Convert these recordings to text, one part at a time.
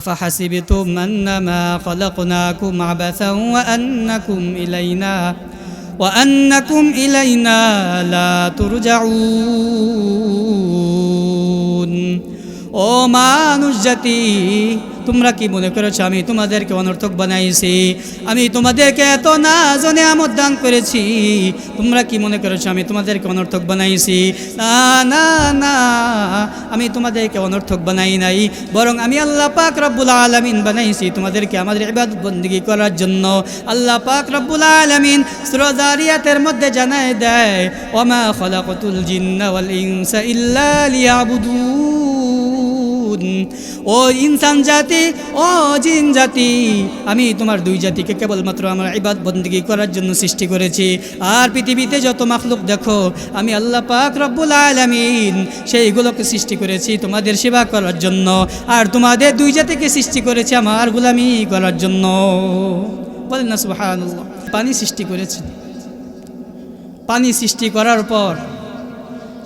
فحسبتم أنما خلقناكم عبثا وأنكم إلينا وأنكم إلينا لا ترجعون. ও মানুষ জাতি, তোমরা কি মনে করেছ আমি তোমাদেরকে অনর্থক বানাইছি? আমি তোমাদেরকে এত না জনে আমদ দান করেছি, তোমরা কি মনে করেছ আমি তোমাদেরকে অনর্থক বানাইছি? না না না, আমি তোমাদেরকে অনর্থক বানাই নাই, বরং আমি আল্লাহ পাক রব্বুল আলমিন বানাইছি তোমাদেরকে আমাদের ইবাদত বন্দিগি করার জন্য। আল্লাহ পাক রব্বুল আলমিন সুরজারিয়াতের মধ্যে জানায় দেয় ওমা খলাকতুল জিন্না ওয়াল ইনসা ইল্লা লিয়াবুদুন। ও ইনসান জাতি, ও জিন জাতি, আমি তোমার দুই জাতিকে কেবলমাত্র আমার ইবাদ বন্দিগি করার জন্য সৃষ্টি করেছি। আর পৃথিবীতে যত মাখলুক দেখো, আমি আল্লাহ পাক রব্বুল আলমিন সেইগুলোকে সৃষ্টি করেছি তোমাদের সেবা করার জন্য। আর তোমাদের দুই জাতিকে সৃষ্টি করেছি আমার গুলামি করার জন্য। বলেন না, সুবহানাল্লাহ। পানি সৃষ্টি করেছেন। পানি সৃষ্টি করার পর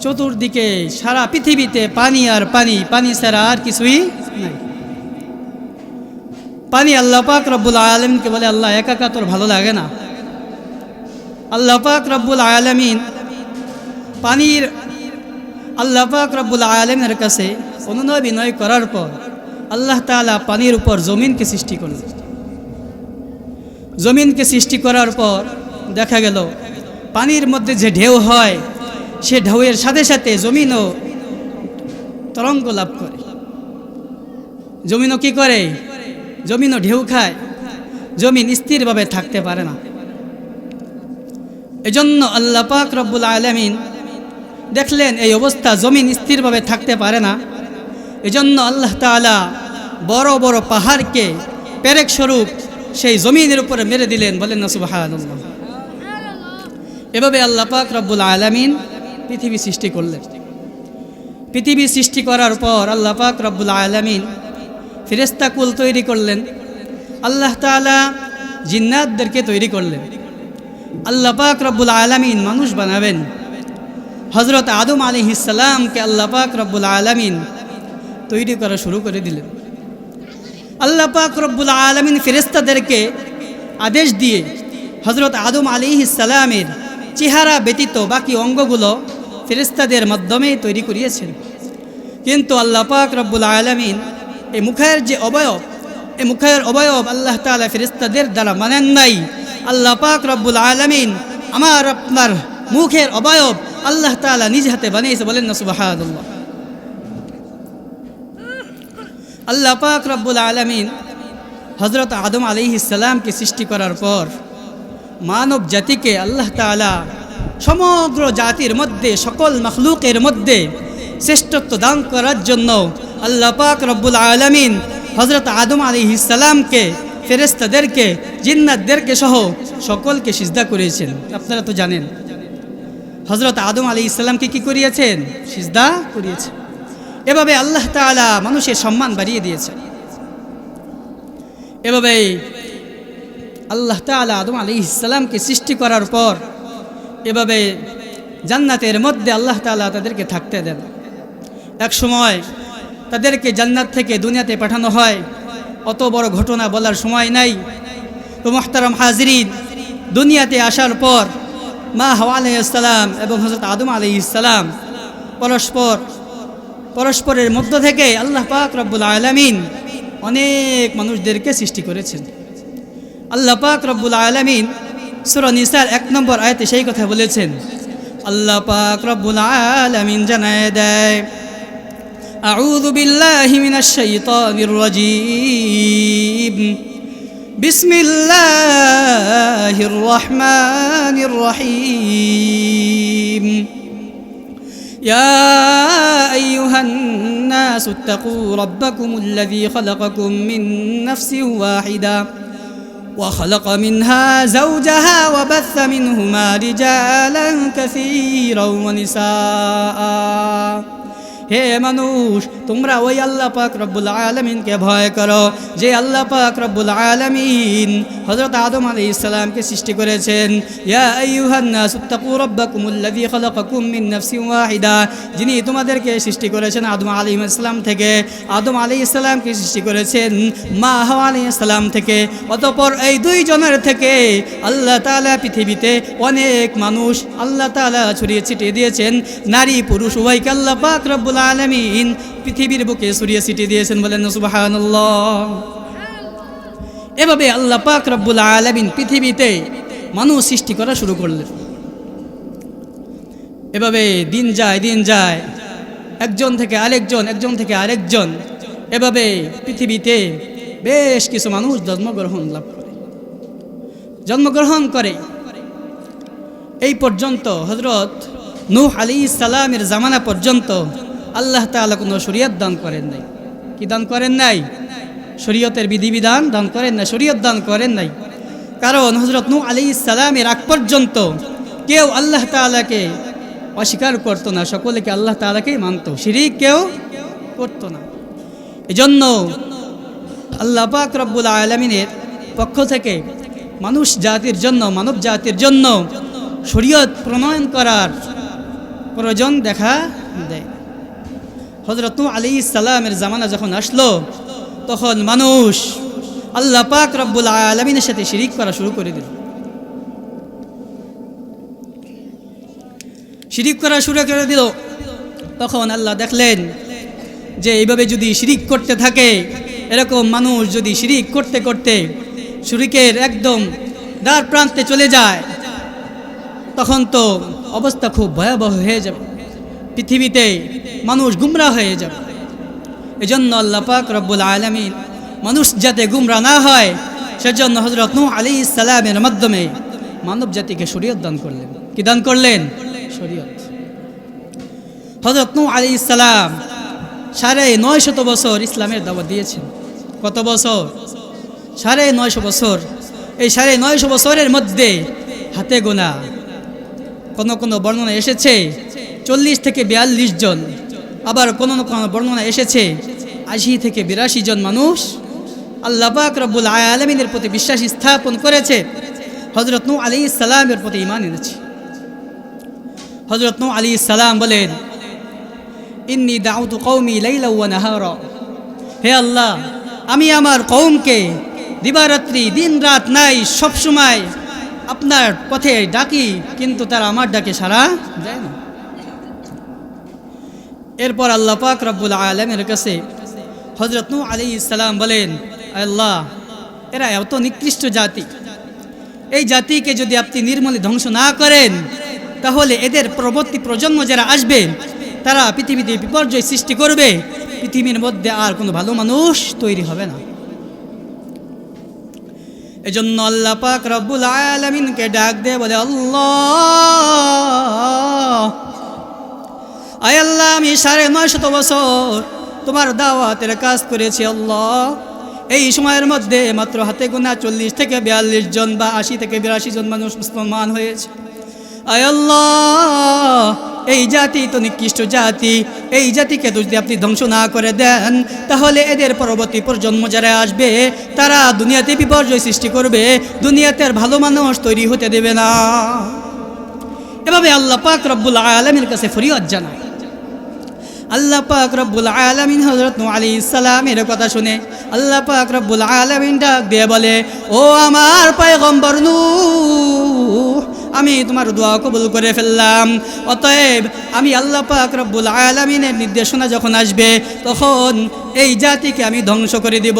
চতুর্দিকে সারা পৃথিবীতে পানি আর পানি পানি ছাড়া আর কিছুই নাই। পানি আল্লাহ পাক রব্বুল আলমিনকে বলে, আল্লাহ একা একা তোর ভালো লাগে না। আল্লাহ পাক রব্বুল আলমিন পানির, আল্লাহ পাক রব্বুল আলমের কাছে অনুনয় বিনয় করার পর আল্লাহ তালা পানির উপর জমিনকে সৃষ্টি করলেন। জমিনকে সৃষ্টি করার পর দেখা গেল, পানির মধ্যে যে ঢেউ হয় সে ঢেউয়ের সাথে সাথে জমিনও তরঙ্গ লাভ করে। জমিনও কি করে? জমিনও ঢেউ খায়। জমিন স্থিরভাবে থাকতে পারে না। এজন্য আল্লাহ পাক রব্বুল আলমিন দেখলেন, এই অবস্থা জমিন স্থিরভাবে থাকতে পারে না। এজন্য আল্লাহ তাআলা বড় বড় পাহাড়কে পেরেক স্বরূপ সেই জমিনের উপরে মেরে দিলেন। বলেন না, সুবহানাল্লাহ। এভাবে আল্লাহ পাক রব্বুল আলামিন পৃথিবী সৃষ্টি করলেন। পৃথিবী সৃষ্টি করার পর আল্লাহ পাক রব্বুল আলামিন ফিরেস্তা কুল তৈরি করলেন। আল্লাহ তাআলা জিন্নাতদেরকে তৈরি করলেন। আল্লাহ পাক রব্বুল আলামিন মানুষ বানাবেন। হজরত আদম আলী ইসালামকে আল্লাহ পাক রব্বুল আলামিন তৈরি করা শুরু করে দিলেন। আল্লাহ পাক রব্বুল আলমিন ফেরেস্তাদেরকে আদেশ দিয়ে হজরত আদম আলী ইসালামের চেহারা ব্যতীত বাকি অঙ্গগুলো ফেরেস্তাদের মাধ্যমে তৈরি করিয়েছেন। কিন্তু আল্লাহ পাক রব্বুল আলমিন এই মুখের যে অবয়ব এই মুখের অবয়ব আল্লাহ তালা ফেরেস্তাদের দ্বারা মানেন নাই। আল্লাহ পাক রব্বুল আলমিন আমার, আপনার মুখের অবয়ব আল্লাহ তালা নিজ হাতে বানিয়েছে বলেন না সুবাহ আল্লাহ পাক রব্বুল আলমিন হজরত আদম আলি ইসালামকে সৃষ্টি করার পর মানব জাতিকে আল্লাহ তালা সমগ্র জাতির মধ্যে, সকল মখলুকের মধ্যে শ্রেষ্ঠত্ব দান করার জন্য আল্লাহ পাক রব্বুল আলমিন হজরত আদম আলি ইসালামকে ফেরেস্তাদেরকে জিন্নাতদেরকে সহ সকলকে সিজদা করিয়েছেন আপনারা তো জানেন হজরত আদম আলী ইসলামকে কি করিয়েছেন? সিজদা করিয়েছেন। এভাবে আল্লাহ তালা মানুষের সম্মান বাড়িয়ে দিয়েছে এভাবে আল্লাহ তালা আদম আলী ইসলামকে সৃষ্টি করার পর এভাবে জান্নাতের মধ্যে আল্লাহ তালা তাদেরকে থাকতে দেন। এক সময় তাদেরকে জান্নাত থেকে দুনিয়াতে পাঠানো হয়। অত বড় ঘটনা বলার সময় নাই। তো মোহতারাম হাজরিন, দুনিয়াতে আসার পর মা হাওয়া আলাইসালাম এবং হজরত আদম আলি ইসলাম পরস্পর, পরস্পরের মধ্য থেকে আল্লাহ পাক রব্বুল আলমিন অনেক মানুষদেরকে সৃষ্টি করেছেন। আল্লাহ পাক রব্বুল আলমিন সুর নিসার এক নম্বর আয়তে সেই কথা বলেছেন আল্লাহ পাক রব্বুল আলমিন জানায় দেয় أعوذ بالله من الشيطان الرجيم بسم الله الرحمن الرحيم يا أيها الناس اتقوا ربكم الذي خلقكم من نفس واحدة وخلق منها زوجها وبث منهما رجالا كثيرا ونساء. হে মানুষ, তোমরা ওই আল্লাহ পাক রব্বুল আলমিনকে ভয় করো। যে আল্লাহ পাক রব্বুল আলমিন হজরত আদম আলী ইসলামকে সৃষ্টি করেছেন। যিনি তোমাদেরকে সৃষ্টি করেছেন আদম আলী ইসলাম থেকে। আদম আলী ইসলামকে সৃষ্টি করেছেন মা হাওয়া আলী ইসলাম থেকে। অতঃপর এই দুইজনের থেকে আল্লাহ তাআলা পৃথিবীতে অনেক মানুষ আল্লাহ তাআলা ছড়িয়ে ছিটিয়ে দিয়েছেন। নারী, পুরুষ, উভয়কে আল্লাহ পাক রব্বুল আলমিন পৃথিবীর বুকে ছড়িয়ে ছিটিয়ে দিয়েছেন বলেন সুবহানাল্লাহ। এভাবে আল্লাহ পাক রব্বুল আলমিন পৃথিবীতে মানুষ সৃষ্টি করা শুরু করলেন। এভাবে দিন যায় দিন যায়, একজন থেকে আরেকজন, একজন থেকে আরেকজন, এভাবে পৃথিবীতে বেশ কিছু মানুষ জন্মগ্রহণ লাভ করে। জন্মগ্রহণ করে। এই পর্যন্ত হজরত নূহ আলী সালামের জামানা পর্যন্ত আল্লাহ তাআলা কোনো শরীয়ত দান করেন নাই। কি দান করেন নাই? শরীয়তের বিধিবিধান দান করেন না শরীয়ত দান করেন নাই। কারণ হজরত নু আলী সালামের আগ পর্যন্ত কেউ আল্লাহ তাআলাকে অস্বীকার করতো না, সকলেকে আল্লাহ তাআলাকেই মানত, শিরিক কেউ করতো না। এজন্য আল্লাহ পাক রব্বুল আলমিনের পক্ষ থেকে মানুষ জাতির জন্য, মানব জাতির জন্য শরীয়ত প্রণয়ন করার প্রয়োজন দেখা দেয়। হজরত আলী সালামের জামানা যখন আসলো, তখন মানুষ আল্লাহ পাক রব্বুল আলমিনের সাথে শিরিক করা শুরু করে দিল। শিরিক করা শুরু করে দিল, তখন আল্লাহ দেখলেন যে এইভাবে যদি শিরিক করতে থাকে, এরকম মানুষ যদি শিরিক করতে করতে শিরিকের একদম দ্বার প্রান্তে চলে যায়, তখন তো অবস্থা খুব ভয়াবহ হয়ে যাবে। পৃথিবীতে মানুষ গুমরা হয়ে যাবে। এজন্য আল্লাহ পাক রব্বুল আলমিন মানুষ যাতে গুমরা না হয়, সেজন্য হজরত নূহ আলী ইসালামের মাধ্যমে মানব জাতিকে শরীয়ত দান করলেন। কি দান করলেন? শরীয়ত। হজরত নূহ আলী ইসালাম সাড়ে নয় শত বছর ইসলামের দাওয়াত দিয়েছেন। কত বছর? সাড়ে নয়শো বছর। এই সাড়ে নয়শো বছরের মধ্যে হাতে গোনা কোন কোন বর্ণনা এসেছে? চল্লিশ থেকে বিয়াল্লিশ জন। আবার কোন কোনো বর্ণনা এসেছে, আশি থেকে বিরাশি জন মানুষ। আল্লাহ পাক রব্বুল আলমিনের প্রতি বিশ্বাস স্থাপন করেছে। হজরত নূ আলী সালামের প্রতি ইমান এনেছে। হজরত নূ আলী সালাম বলেন, ইন্নি দাউতু কৌমি লাইলা ওয়া নাহারা। হে আল্লাহ, আমি আমার কৌমকে দিবারাত্রি দিন রাত নাই, সবসময় আপনার পথে ডাকি, কিন্তু তারা আমার ডাকে সারা দেয় না। এরপর আল্লাহ পাক রব্বুল আলমের কাছে হজরত নু আলী ইসলাম বলেন আল্লাহ, এরা এত নিকৃষ্ট জাতি। এই জাতিকে যদি আপনি নির্মলে ধ্বংস না করেন, তাহলে এদের পরবর্তী প্রজন্ম যারা আসবে, তারা পৃথিবীতে বিপর্যয় সৃষ্টি করবে। পৃথিবীর মধ্যে আর কোনো ভালো মানুষ তৈরি হবে না। এজন্য আল্লাহ পাক রব্বুল আলমিনকে ডাক দিয়ে বলে, আল্লাহ আয় আল্লাহ, আমি সাড়ে নয় শত বছর তোমার দাওয়াতের কাজ করেছি আল্লাহ। এই সময়ের মধ্যে মাত্র হাতে গোনা চল্লিশ থেকে বিয়াল্লিশ জন বা আশি থেকে বিরাশি জন মানুষ মুসলমান হয়েছে। আয় আল্লাহ, এই জাতি তো নিকৃষ্ট জাতি, এই জাতিকে যদি আপনি ধ্বংস না করে দেন। তাহলে এদের পরবর্তী প্রজন্ম যারা আসবে, তারা দুনিয়াতে বিপর্যয় সৃষ্টি করবে, দুনিয়াতে আর ভালো মানুষ তৈরি হতে দেবে না। এভাবে আল্লাহ পাক রব্বুল আলমীর কাছে ফরিয়াদ জানায়। আল্লাহ পাক রব্বুল আলমিন হজরত আলী ইসালামের কথা শুনে আল্লাহ পাক রব্বুল আলমিন ডাক দিয়ে বলে, ও আমার পায়গম্বর নূ আমি তোমার দোয়া কবুল করে ফেললাম। অতএব আমি আল্লাহ পাক রব্বুল আলমিনের নির্দেশনা যখন আসবে, তখন এই জাতিকে আমি ধ্বংস করে দিব,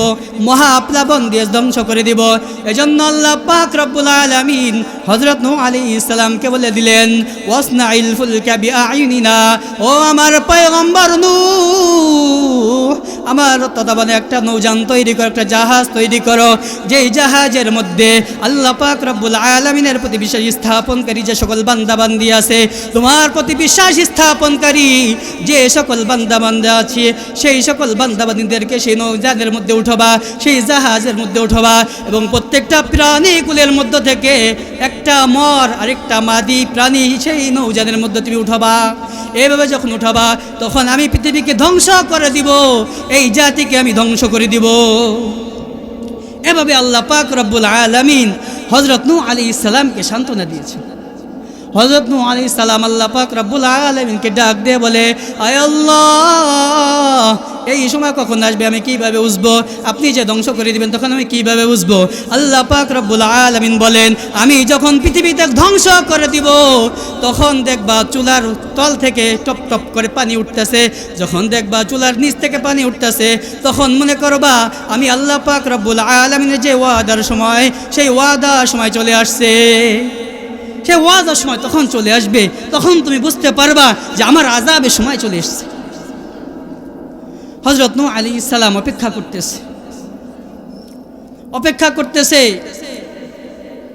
মহাপ্লাবন দিয়ে ধ্বংস করে দিব। এজন্য আল্লাহ পাক রব্বুল আলমিন হজরত নূ আলী ইসলামকে বলে দিলেন ওয়াসনা ইলফুল ক্যাবি আইনিনা ও আমার পয়গম্বর নূ আমার তদাবানে একটা নৌযান তৈরি করো, একটা জাহাজ তৈরি করো। যেই জাহাজের মধ্যে আল্লাহ পাক রব্বুল আলমিনের প্রতি বিশ্বাস স্থাপনকারী যে সকল বান্দাবান্দি আছে, তোমার প্রতি বিশ্বাস স্থাপনকারী যে সকল বান্দাবান্দা আছে, সেই সকল বান্দাবান্দিদেরকে সেই নৌযানের মধ্যে উঠবা, সেই জাহাজের মধ্যে উঠবা এবং প্রত্যেকটা প্রাণীকুলের মধ্য থেকে একটা একটা মর, আরেকটা মাদি প্রাণী সেই নৌজানের মধ্যে তুমি উঠাবা। এভাবে যখন উঠাবা, তখন আমি পৃথিবীকে ধ্বংস করে দিব, এই জাতিকে আমি ধ্বংস করে দিব। এভাবে আল্লাহ পাক রব্বুল আলমিন হজরত নু আলী ইসলামকে সান্ত্বনা দিয়েছেন। হজরত নু আলী সালাম আল্লাহ পাক রব্বুল আলমিনকে ডাক দিয়ে বলে আল্লাহ, এই সময় কখন আসবে? আমি কীভাবে বুঝব আপনি যে ধ্বংস করে দিবেন, তখন আমি কীভাবে বুঝব আল্লাহ পাক রব্বুল আলমিন বলেন, আমি যখন পৃথিবীতে ধ্বংস করে দিব, তখন দেখবা চুলার তল থেকে টপ টপ করে পানি উঠতেছে। যখন দেখবা চুলার নিচ থেকে পানি উঠতেছে, তখন মনে করবা, আমি আল্লাহ পাক রব্বুল আলমিনের যে ওয়াদার সময়, সেই ওয়াদার সময় চলে আসছে। সে ওয়াজার সময় তখন চলে আসবে, তখন তুমি বুঝতে পারবা যে আমার আজাবের সময় চলে এসছে। হজরত নু আলী ইসালাম অপেক্ষা করতেছে। অপেক্ষা করতেছে,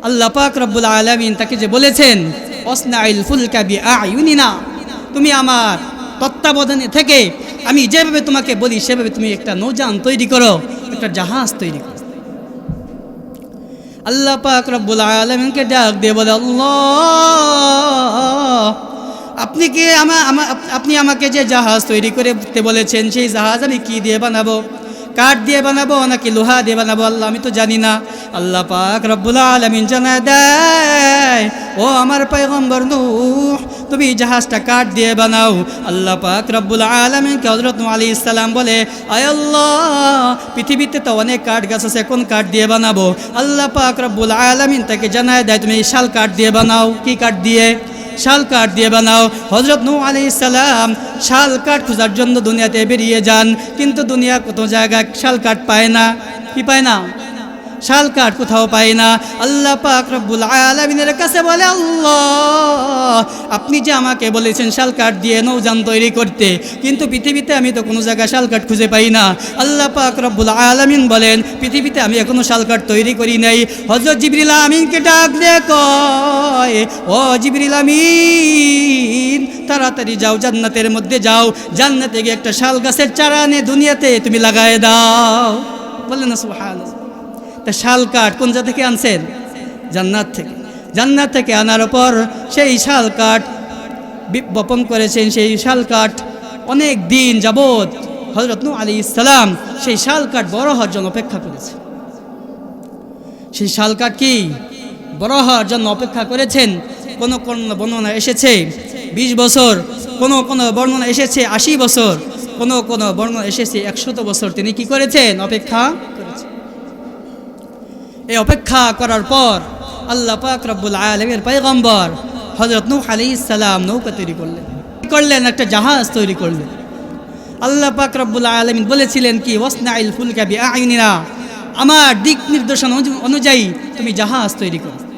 আল্লাহ পাক রব্বুল আলমিন তাকে যে বলেছেন, অসনাইল ফুলকাবি আয়ুনিনা তুমি আমার তত্ত্বাবধানে থেকে আমি যেভাবে তোমাকে বলি, সেভাবে তুমি একটা নৌজান তৈরি করো, একটা জাহাজ তৈরি করো। আল্লাহ পাক রব্বুল আলমিনকে ডাক দিয়ে বলে, আল্লাহ, আপনি কি? আমা আপনি আমাকে যে জাহাজ তৈরি করে দিতে বলেছেন, সেই জাহাজ আমি কি দিয়ে বানাবো? কাঠ দিয়ে বানাবো নাকি লোহা দিয়ে বানাবো? আল্লাহ, আমি তো জানি না। আল্লাহ পাক রব্বুল আলমিন জানা দেয়, ও আমার পায়গম্বর নূহ তুমি জাহাজটা কাঠ দিয়ে বানাও। আল্লাহ পাক রব্বুল আলমিনকে হজরত আলী ইসলাম বলে আল্লাহ, পৃথিবীতে তো অনেক কাঠ গাছ আছে, কোন কাঠ দিয়ে বানাবো? আল্লাহ পাক রব্বুল আলমিন তাকে জানায় দেয়, তুমি শাল কাঠ দিয়ে বানাও। কি কাঠ দিয়ে? শাল কাঠ দিয়ে বানাও। হজরত নু আলি ইসালাম শাল কাঠ খোঁজার জন্য দুনিয়াতে বেরিয়ে যান, কিন্তু দুনিয়া কত জায়গায় শাল কাঠ পায় না। কি পায় না? শাল কাঠ কোথাও পায় না। আল্লাহ পাক রব্বুল আলমিনের কাছে বলে, আল্লাহ, আপনি যে আমাকে বলেছেন শাল কাঠ দিয়ে নৌযান তৈরি করতে, কিন্তু পৃথিবীতে আমি তো কোনো জায়গায় শাল কাঠ খুঁজে পাই না। আল্লাহ পাক রব্বুল আলমিন বলেন, পৃথিবীতে আমি এখনও শাল কাঠ তৈরি করি নাই। হজরত জিবরিল আমিনকে ডাক দিয়ে কয়, ও জিবরিল আমিন, তাড়াতাড়ি যাও, জান্নাতের মধ্যে যাও। জান্নাতে গিয়ে একটা শাল গাছের চারা এনে দুনিয়াতে তুমি লাগায় দাও। বললেন না তা শাল কাঠ, কোন জায়গা থেকে আনছেন? জান্নাত থেকে। জান্নাত থেকে আনার পর সেই শাল কাঠ বপন করেছেন, সেই শাল কাঠ অনেক দিন যাবৎ হজরত আলী ইসলাম সেই শাল কাঠ বড় হওয়ার জন্য অপেক্ষা করেছে সেই শাল কাঠ কি? বড় হওয়ার জন্য অপেক্ষা করেছেন। কোনো কোনো বর্ণনা এসেছে? বিশ বছর। কোনো কোনো বর্ণনা এসেছে? আশি বছর। কোনো কোনো বর্ণনা এসেছে? একশত বছর তিনি কি করেছেন? অপেক্ষা করেছেন। এই অপেক্ষা করার পর আল্লাহ পাক রব্বুল আলমের পায়গম্বর হজরত নৌ আলি ইসালাম নৌকা তৈরি করলেন। করলেন? একটা জাহাজ তৈরি করলেন। আল্লাহ পাক রব্বুল আলমিন বলেছিলেন কি ওসনাইল ফুলকাবি আইনিরা আমার দিক নির্দেশন অনু- অনুযায়ী তুমি জাহাজ তৈরি করো।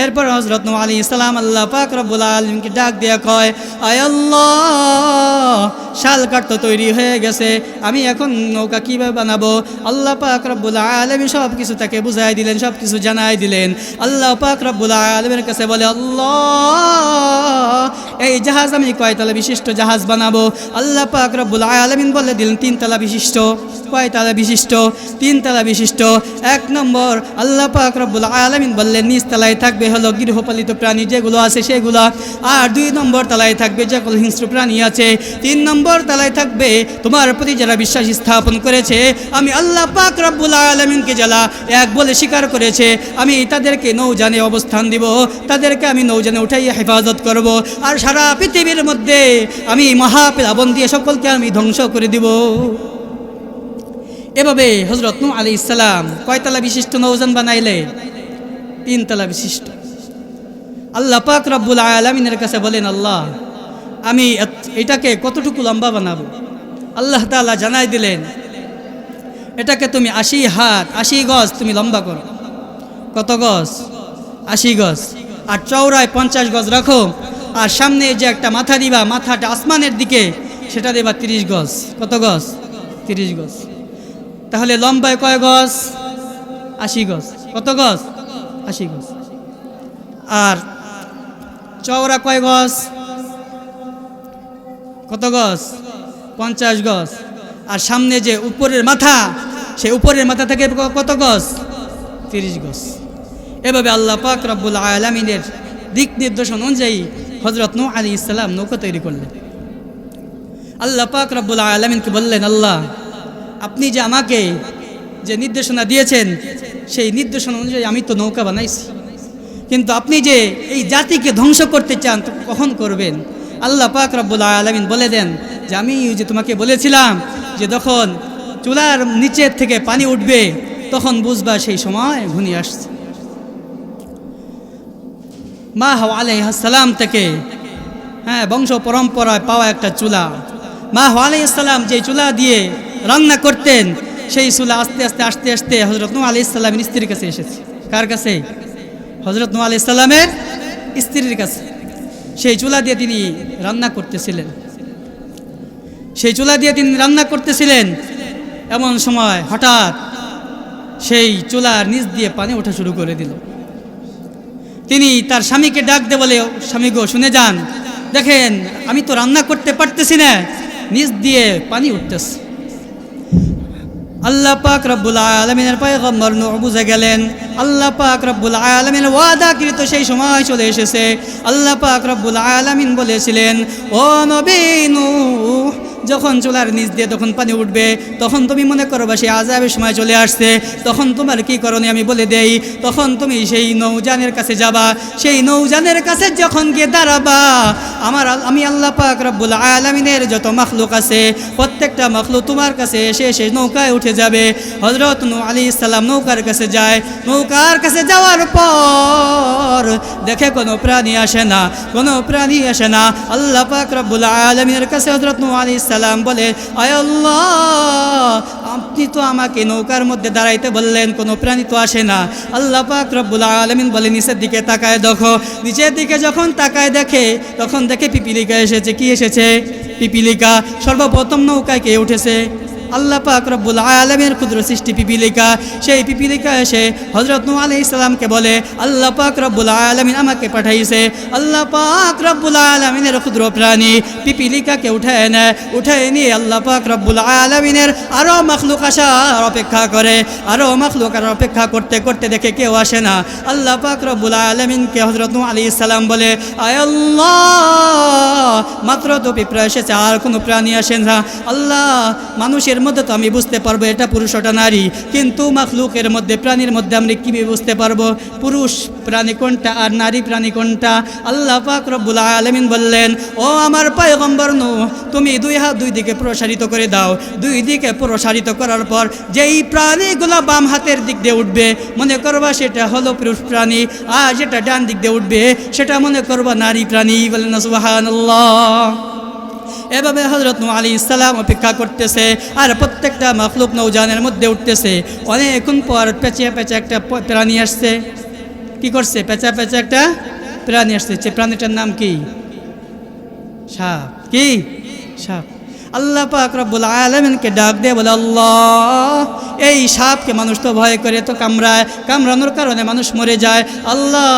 এরপর হজরত আলী ইসলাম আল্লাহ পাক রব্বুল আলমকে ডাক দিয়া কয়, আয় আল্লাহ, শাল কাঠ তো তৈরি হয়ে গেছে, আমি এখন নৌকা কীভাবে বানাবো? আল্লাহ পাক রব্বুল আলমী সব কিছু তাকে বুঝাই দিলেন সব কিছু জানাই দিলেন। আল্লাহ পাক রব্বুল আলমের কাছে বলে, আল্লাহ, এই জাহাজ আমি কয়তলা বিশিষ্ট জাহাজ বানাবো? আল্লাহ পাক রব্বুল আলমিন বলে দিলেন, তিনতলা বিশিষ্ট, কয়তলা বিশিষ্ট? তিনতলা বিশিষ্ট। এক নম্বর, আল্লাহ পাক রব্বুল আলমিন বললেন নিচ তলায় থাকবে হলো গৃহপালিত প্রাণী যেগুলো আছে সেগুলো। আর দুই নম্বর তলায় থাকবে যেগুলো হিংস্র প্রাণী আছে। তিন নম্বর তলায় থাকবে তোমার প্রতি যারা বিশ্বাস স্থাপন করেছে, আমি আল্লাহ পাক রব্বুল আলমিনকে যারা এক বলে স্বীকার করেছে, আমি তাদেরকে নৌজানে অবস্থান দিব। তাদেরকে আমি নৌজানে উঠাইয়া হেফাজত করব। আর সারা পৃথিবীর মধ্যে আমি মহাপ্লাবন দিয়ে সকলকে আমি ধ্বংস করে দিব। এভাবে হজরত নু আলী ইসলাম কয়তলা বিশিষ্ট নৌজান বানাইলে তিনতলা বিশিষ্ট। আল্লাহ পাক রব্বুল আলমিনের কাছে বলেন, আল্লাহ, আমি এটাকে কতটুকু লম্বা বানাবো? আল্লাহ তালা জানাই দিলেন, এটাকে তুমি আশি হাত, আশি গজ তুমি লম্বা করো। কত গজ? আশি গজ। আর চৌড়ায় পঞ্চাশ গজ রাখো, আর সামনে যে একটা মাথা দিবা, মাথাটা আসমানের দিকে, সেটা দেবা তিরিশ গজ। কত গজ? তিরিশ গজ। তাহলে লম্বায় কয় গজ? আশি গজ। কত গজ? আশি গজ। আর চওড়া কয় গজ? কত গজ? পঞ্চাশ গজ। আর সামনে যে উপরের মাথা, সে উপরের মাথা থেকে কত গজ? তিরিশ গজ। এভাবে আল্লাহ পাক রব্বুল আলমিনের দিক নির্দেশন অনুযায়ী হজরত নৌ আলী ইসলাম নৌকা তৈরি করলেন। আল্লাহ পাক রব্বুল আলমিনকে বললেন, আল্লাহ, আপনি যে আমাকে যে নির্দেশনা দিয়েছেন, সেই নির্দেশনা অনুযায়ী আমি তো নৌকা বানাইছি। কিন্তু আপনি যে এই জাতিকে ধ্বংস করতে চান কখন করবেন? আল্লাহ পাক রব্বুল আলমিন বলে দেন যে, আমি যে তোমাকে বলেছিলাম যে যখন চুলার নিচের থেকে পানি উঠবে, তখন বুঝবা সেই সময় ঘনিয়ে আসছে। মা হাওয়া আলাইহাসালাম থেকে হ্যাঁ বংশ পরম্পরায় পাওয়া একটা চুলা। মা হাওয়া আলাইসালাম যে চুলা দিয়ে রান্না করতেন সেই চুলা আস্তে আস্তে আস্তে আস্তে হজরত নু আলি ইসলামের স্ত্রীর কাছে এসেছে। কার কাছে? হজরত নু আলি ইসলামের স্ত্রীর কাছে। সেই চুলা দিয়ে তিনি রান্না করতেছিলেন। সেই চুলা দিয়ে তিনি রান্না করতেছিলেন। এমন সময় হঠাৎ সেই চুলার নিচ দিয়ে পানি ওঠা শুরু করে দিল। তিনি তার স্বামীকে ডাক দে বলে, স্বামী গো, শুনে যান। দেখেন, আমি তো রান্না করতে পারতেছি না। নিচ দিয়ে পানি উঠতেছে। আল্লাহ পাক রব্বুল আলমিনের পয়গম্বর নূর বুঝে গেলেন, আল্লাহ পাক রব্বুল আলমিনের ওয়াদাকৃত সেই সময় চলে এসেছে। আল্লাহ পাক রব্বুল আলমিন বলেছিলেন, ও নবীনু যখন চুলার নিচ দিয়ে তখন পানি উঠবে, তখন তুমি মনে করবা সেই আজাবের সময় চলে আসছে, তখন তোমার কি করণে আমি বলে দেই, তখন তুমি সেই নৌজানের কাছে যাবা, সেই নৌজানের কাছে যখন গিয়ে দাঁড়াবা, আমার আমি আল্লাহ পাক রব্বুল আলমিনের যত মখলুক আছে, প্রত্যেকটা মখলুক তোমার কাছে এসে সে নৌকায় উঠে যাবে। হজরত নু আলী ইসলাম নৌকার কাছে যায়, নৌকার কাছে যাওয়ার পর দেখে কোনো প্রাণী আসে না, কোনো প্রাণী আসে না। আল্লাহ পাক রব্বুল আলমিনের কাছে হজরত নু আলী ইসলাম বলে আল্লাহ, আপনি তো আমাকে নৌকার মধ্যে দাঁড়াইতে বললেন, কোনো প্রাণী তো আসে না। আল্লাহ পাক রব্বুল আলমিন বলে, নিচের দিকে তাকায় দেখো। নিচের দিকে যখন তাকায় দেখে, তখন দেখে পিপিলিকা এসেছে। কি এসেছে? পিপিলিকা, সর্বপ্রথম নৌকায় কে উঠেছে? আল্লাহ পাক রব্বুল আলমের ক্ষুদ্র সৃষ্টি পিপিলিকা, সেই পিপিলিকা এসে হজরত নু আলি ইসলামকে বলে, আল্লাহ পাক রব্বুল আলমিন আমাকে পাঠাইছে। আল্লাহ পাক রব্বুল আলমিনের ক্ষুদ্র প্রাণী পিপিলিকাকে উঠায় নেয় উঠায় নিয়ে আল্লাহ পাক রব্বুল আলমিনের আরও মখলুক আসার অপেক্ষা করে। আরও মখলুক আর অপেক্ষা করতে করতে দেখে কেউ আসে না। আল্লাহ পাক রব্বুল আলমিনকে হজরত নু আলি ইসলাম বলে আল্লাহ, মাত্র তো পিঁপড়া এসেছে, আর কোনো প্রাণী আসে না। আল্লাহ, মানুষের মধ্যে তো আমি বুঝতে পারব এটা পুরুষ, ওটা নারী। কিন্তু মাখলুকের মধ্যে, প্রাণীর মধ্যে আমি কীভাবে বুঝতে পারব? পুরুষ প্রাণী কোনটা আর নারী প্রাণী কোনটা? আল্লাহ পাক রব্বুল আলমিন বললেন, ও আমার পায়গম্বর নু তুমি দুই হাত দুই দিকে প্রসারিত করে দাও। দুই দিকে প্রসারিত করার পর যেই প্রাণীগুলো বাম হাতের দিক দিয়ে উঠবে, মনে করবা সেটা হলো পুরুষ প্রাণী, আর যেটা ডান দিক দিয়ে উঠবে, সেটা মনে করবা নারী প্রাণী। বলেন সুবাহান এভাবে হজরত নু আলী ইসলাম অপেক্ষা করতেছে আর প্রত্যেকটা মাফলুক নৌজানের মধ্যে উঠতেছে। অনেকক্ষণ পর পেঁচে পেঁচে একটা প্রাণী আসছে। কি করছে? পেঁচা পেঁচা একটা প্রাণী আসছে। সে প্রাণীটার নাম কি? সাপ। কি? সাপ। আল্লাহ পাক রব্বুল আলমিনকে ডাক দিয়ে বলে, আল্লাহ, এই সাপকে মানুষ তো ভয় করে, তো কামড়ায়, কামড়ানোর কারণে মানুষ মরে যায়। আল্লাহ,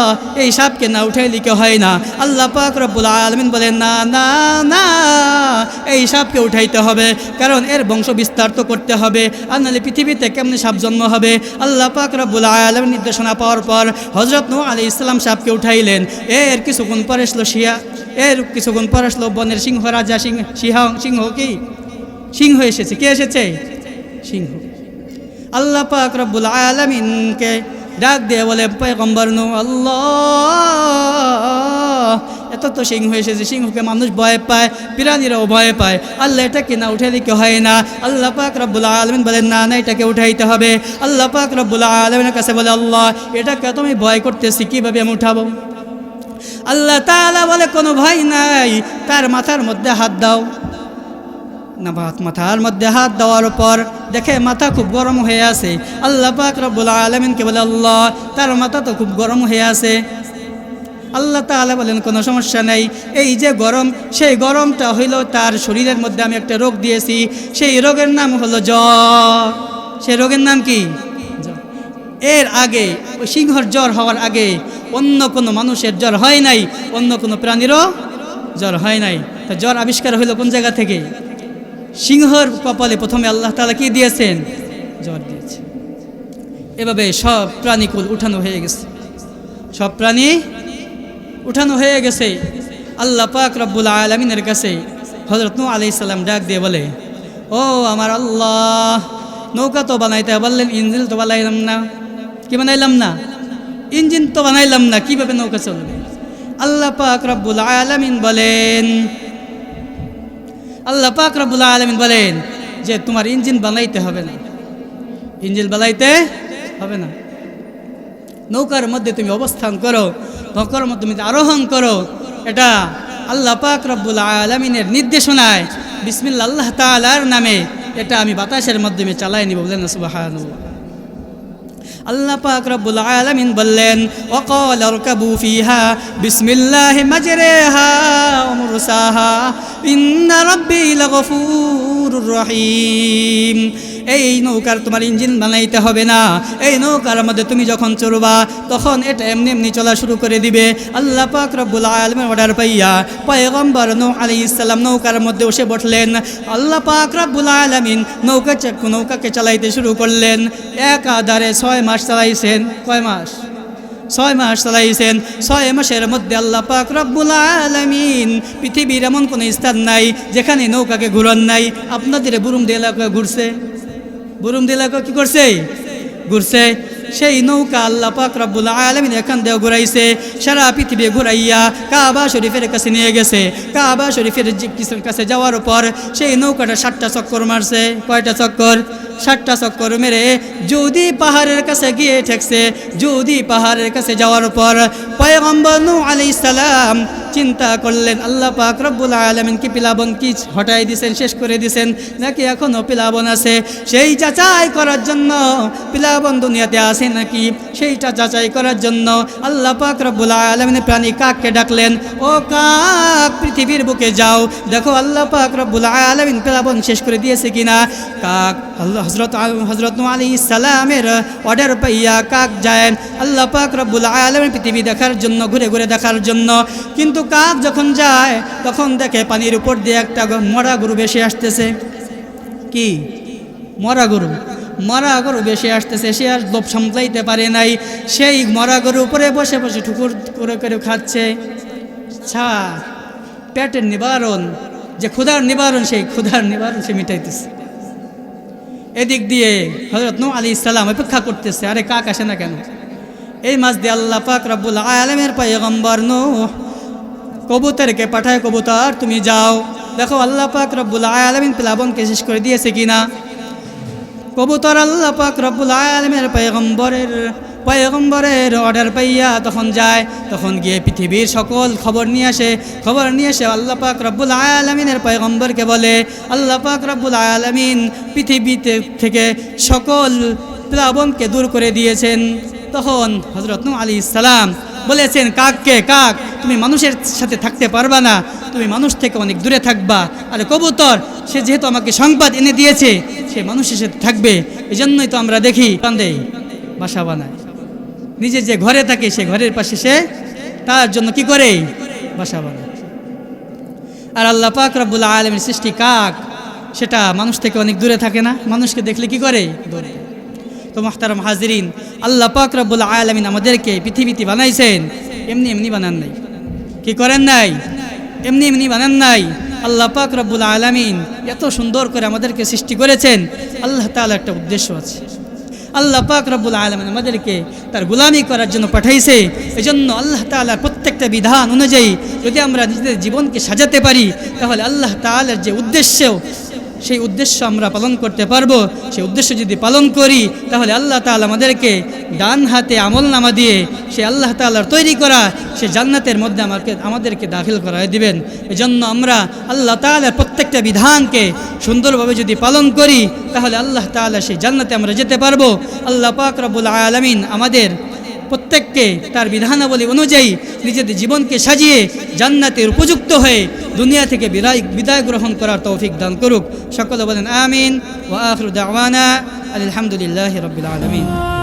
এই সাপকে না উঠাই লিখে হয় না? আল্লাহ পাক রব্বুল আলমিন বলে, না না না, এই সাপকে উঠাইতে হবে, কারণ এর বংশ বিস্তার তো করতে হবে। আর নাহলে পৃথিবীতে কেমনি সাপ জন্ম হবে? আল্লাহ পাক রব্বুল আলম নির্দেশনা পাওয়ার পর হজরত নু আলী ইসলাম সাপকে উঠাইলেন। এর কিছুক্ষণ পরে আসলো শিয়া, এর কিছুক্ষণ পর আসলো বনের সিংহ রাজা, সিংহ সিংহ সিংহ কি? সিংহ এসেছে। কে এসেছে? সিংহ। আল্লাহ পাক রব্বুল আলমিনকে ডাক দিয়ে বলে, পয়গম্বর নু আল্লাহ। এত তো সিংহ এসেছে। সিংহকে মানুষ ভয় পায়, প্রাণীরাও ভয় পায়। আল্লাহ এটা কিনা উঠে দিকে হয় না। আল্লাহ পাক রব্বুল আলমিন বলেন, না না, এটাকে উঠাইতে হবে। আল্লাহ পাক রব্বুল আলমিনের কাছে বলে, আল্লাহ, এটাকে তুমি ভয় করতেছি, কীভাবে আমি উঠাবো? আল্লাহ তাআলা বলে, কোনো ভয় নাই। তার মাথার মধ্যে হাত দাও। না ভাত মাথার মধ্যে হাত দেওয়ার পর দেখে মাথা খুব গরম হয়ে আছে। আল্লাহ পাক রব্বুল আলমিনকে বলে, আল্লাহ, তার মাথা তো খুব গরম হয়ে আছে। আল্লাহ তাআলা বলেন, কোনো সমস্যা নেই। এই যে গরম, সেই গরমটা হইল তার শরীরের মধ্যে আমি একটা রোগ দিয়েছি। সেই রোগের নাম হলো জ্বর। সেই রোগের নাম কি। এর আগে, ওই সিংহর জ্বর হওয়ার আগে অন্য কোনো মানুষের জ্বর হয় নাই, অন্য কোনো প্রাণীরও জ্বর হয় নাই। তা জ্বর আবিষ্কার হইল কোন জায়গা থেকে? সিংহর কপালে প্রথমে আল্লাহ তালা কি দিয়েছেন? জ্বর দিয়েছে। এভাবে সব প্রাণীকুল উঠানো হয়ে গেছে। সব প্রাণী উঠানো হয়ে গেছে। আল্লাহ পাক রব্বুল আলমিনের কাছে হজরত আলি সাল্লাম ডাক দিয়ে বলে, ও আমার আল্লাহ, নৌকা তো বানাইতে বললেন, ইঞ্জিন তো বানাইলাম না। কি বানাইলাম না? ইঞ্জিন তো বানাইলাম না, কীভাবে নৌকা চলবে? আল্লাহ পাক রব্বুল আলমিন বলেন আল্লাহ পাক রবুল্লা আলমিন বলেন যে তোমার ইঞ্জিন বানাইতে হবে না। ইঞ্জিন বানাইতে হবে না। নৌকার মধ্যে তুমি অবস্থান করো, নৌকার মধ্যে তুমি আরোহণ করো। এটা আল্লাহ পাক রব্বুল আলমিনের নির্দেশনায় বিসমিল্লা আল্লাহ তালার নামে এটা আমি বাতাসের মাধ্যমে চালাই নিব বলেন সুবাহান আল্লাহ পাক রব্বুল আলামিন বললেন ওয়াকাল আরকাবু ফিহা বিসমিল্লাহি মাজরিহা ওয়া মুরসাহা ইন্না রাব্বি লাগফুরুর রহিম এই নৌকার তোমার ইঞ্জিন বানাইতে হবে না। এই নৌকার মধ্যে তুমি যখন চড়বা, তখন এটা এমনি এমনি চলা শুরু করে দিবে। আল্লাহ পাক রব্বুল আলমের অর্ডার পাইয়া পয়গম্বর নৌ আলী ইসলাম নৌকার মধ্যে বসে বসলেন। আল্লাহ পাক রব্বুল আলমিন নৌকা নৌকাকে চালাইতে শুরু করলেন। এক আধারে ছয় মাস চালাইছেন। কয় মাস? ছয় মাস চালাইছেন। ছয় মাসের মধ্যে আল্লাহ পাক রব্বুল আলমিন পৃথিবীর এমন কোনো স্থান নাই, যেখানে নৌকাকে ঘুরন নাই। আপনাদের বুরুম দিয়ে এলাকা ঘুরছে। বুরুম দিলা কি করছে? ঘুরছে। সেই নৌকা আল্লাহ পাক আলমিন এখান দিয়ে ঘুরাইছে। সারা পৃথিবী ঘুরাইয়া কাবা শরীফের কাছে নিয়ে গেছে। কাবা শরীফের কাছে যাওয়ার পর সেই নৌকাটা ষাটটা চক্কর মারছে। কয়টা চক্কর? ষাটটা চক্কর মেরে যদি পাহাড়ের কাছে গিয়ে ঠেকছে, যদি পাহাড়ের কাছে যাওয়ার পর পয়গম্বর নূহ আলাইহিস সালাম চিন্তা করলেন, আল্লাহ পাক রব্বুল আলমিন কি পিলাবন কি হটাই দিছেন, শেষ করে দিছেন, নাকি এখনও পিলাবন আছে? সেই যাচাই করার জন্য পিলাবন দুনিয়াতে আছে নাকি? সেইটা যাচাই করার জন্য আল্লাহ পাক রব্বুল আলমিন প্রাণী কাককে ডাকলেন, ও কাক, পৃথিবীর বুকে যাও, দেখো আল্লাহ পাক রব্বুল আলমিন পিলাবন শেষ করে দিয়েছে কিনা? কাক হজরত হজরত আলী সালামের অর্ডার পাইয়া কাক যায়, আল্লাহ পাক রব্বুল আলমের পৃথিবী দেখার জন্য, ঘুরে ঘুরে দেখার জন্য। কিন্তু কাক যখন যায়, তখন দেখে পানির উপর দিয়ে একটা মরা গরু বেশি আসতেছে। কি? মরা গরু। মরা গরু বেশি আসতেছে। সে আর লোভ সামলাইতে পারে নাই। সেই মরা গরুর উপরে বসে বসে ঠুকুর করে করে খাচ্ছে। ছা, পেটের নিবারণ। যে ক্ষুধার নিবারণ, সেই ক্ষুধার নিবারণ সে মিটাইতেছে। এদিক দিয়ে হজরত নূহ আলী ইসলাম অপেক্ষা করতেছে, আরে কাক আসে না কেন? এই মাছ দিয়ে আল্লাহ পাক রব্বুল আলমের পয়গম্বর নূহ কবুতরকে পাঠায়, কবুতর, তুমি যাও। দেখো, আল্লাহ পাক রব্বুল আলমিন প্লাবনকে শেষ করে দিয়েছে কিনা? কবুতর আল্লাহ পাক রব্বুল আলমের পয়গম্বরের পয়গম্বরের অর্ডার পাইয়া তখন যায়, তখন গিয়ে পৃথিবীর সকল খবর নিয়ে আসে। খবর নিয়ে এসে আল্লাহ পাক রব্বুল আলমিনের পয়গম্বরকে বলে, আল্লাহ পাক রব্বুল আলমিন পৃথিবীতে থেকে সকল প্লাবনকে দূর করে দিয়েছেন। তখন হজরত আলী ইসলাম বলেছেন কাককে কাক? তুমি মানুষের সাথে থাকতে পারবা না। তুমি মানুষ থেকে অনেক দূরে থাকবা। আর কবুতর, সে যেহেতু আমাকে সংবাদ এনে দিয়েছে, সে মানুষের সাথে থাকবে। এই জন্যই তো আমরা দেখি, কান্দে, বাসা বানায়। নিজে যে ঘরে থাকে, সে ঘরের পাশে সে, তার জন্য কি করে? বাসা বানায়। আর আল্লাহ পাক রব্বুল আলমের সৃষ্টি কাক? সেটা মানুষ থেকে অনেক দূরে থাকে না। মানুষকে দেখলে কি করে? দৌড়ে তো মোহতারম হাজিরিন, আল্লাহ পাক রব্বুল আলমিন আমাদেরকে পৃথিবীতে বানাইছেন। এমনি এমনি বানান নাই। কি করেন নাই? এমনি এমনি বানান নাই। আল্লাহ পাক রব্বুল আলমিন এত সুন্দর করে আমাদেরকে সৃষ্টি করেছেন। আল্লাহ তাআলার একটা উদ্দেশ্য আছে। আল্লাহ পাক রব্বুল আলমিন আমাদেরকে তার গুলামি করার জন্য পাঠাইছে। এই জন্য আল্লাহ তাআলার প্রত্যেকটা বিধান অনুযায়ী যদি আমরা নিজেদের জীবনকে সাজাতে পারি, তাহলে আল্লাহ তাআলার যে উদ্দেশ্য সেই উদ্দেশ্য আমরা পালন করতে পারব। সেই উদ্দেশ্য যদি পালন করি, তাহলে আল্লাহ তাআলা আমাদেরকে ডান হাতে আমল নামা দিয়ে সে আল্লাহ তাআলার তৈরি করা, সে জান্নাতের মধ্যে আমাকে, আমাদেরকে দাখিল করায় দিবেন। এজন্য আমরা আল্লাহ তাআলার প্রত্যেকটা বিধানকে সুন্দরভাবে যদি পালন করি, তাহলে আল্লাহ তাআলা সেই জান্নাতে আমরা যেতে পারব। আল্লাহ পাক রব্বুল আলামিন আমাদের প্রত্যেককে তার বিধানাবলী অনুযায়ী নিজেদের জীবনকে সাজিয়ে জান্নাতের উপযুক্ত হয়ে দুনিয়া থেকে বিদায় বিদায় গ্রহণ করার তৌফিক দান করুক। সকলে বলেন, আমিন। ওয়া আখিরু আলহামদুলিল্লাহ আলামিন।